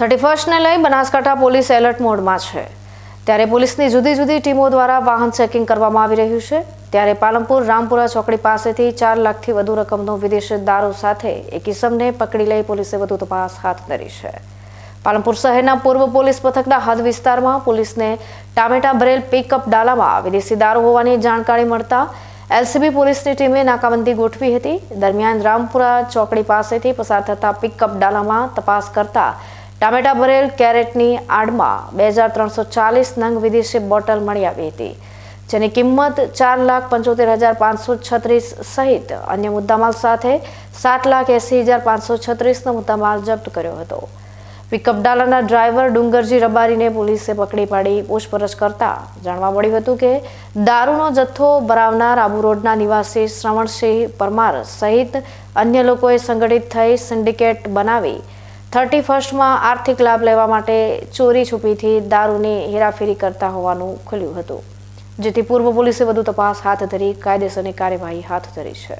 Thirty ફર્સ્ટને લઈ Banaskantha police alert મોડમાં છે. ત્યારે પોલીસની જુદી જુદી ટીમો દ્વારા વાહન ચેકિંગ કરવામાં આવી રહ્યું છે. ત્યારે પાલનપુર રામપુરા ચોકડી પાસેથી ચાર લાખથી વધુ રકમનો વિદેશી દારૂ સાથે એક ઇસમને પકડી લઈ પોલીસે વધુ તપાસ હાથ ધરી છે. પાલનપુર શહેરના પૂર્વ પોલીસ મથકના હદ વિસ્તારમાં પોલીસને ટામેટા ભરેલ પિકઅપ ડાલામાં વિદેશી દારૂ હોવાની જાણકારી મળતા એલસીબી પોલીસની ટીમે નાકાબંધી ગોઠવી હતી. દરમિયાન રામપુરા ચોકડી પાસેથી પસાર થતા પિકઅપ ડાલામાં તપાસ કરતા ટામેટા ભરેલ કેરેટની આડમાં બે હજાર ત્રણસો ચાલીસ નંગ વિદેશી બોટલ મળી આવી હતી, જેની કિંમત ચાર લાખ પંચોતેર હજાર પાંચસો છત્રીસ સહિત અન્ય મુદ્દામાલ સાથે સાત લાખ એંસી હજાર પાંચસો છત્રીસનો મુદ્દામાલ જપ્ત કર્યો હતો. પિકઅપ ડ્રાઈવર ડુંગરજી રબારીને પોલીસે પકડી પાડી પૂછપરછ કરતા જાણવા મળ્યું હતું કે દારૂનો જથ્થો ભરાવનાર આબુ રોડના નિવાસી શ્રવણસિંહ પરમાર સહિત અન્ય લોકોએ સંગઠિત થઈ સિન્ડિકેટ બનાવી થર્ટી ફર્સ્ટમાં આર્થિક લાભ લેવા માટે ચોરી છુપીથી દારૂની હેરાફેરી કરતા હોવાનું ખુલ્યું હતું, જેથી પૂર્વ પોલીસે વધુ તપાસ હાથ ધરી કાયદેસરની કાર્યવાહી હાથ ધરી છે.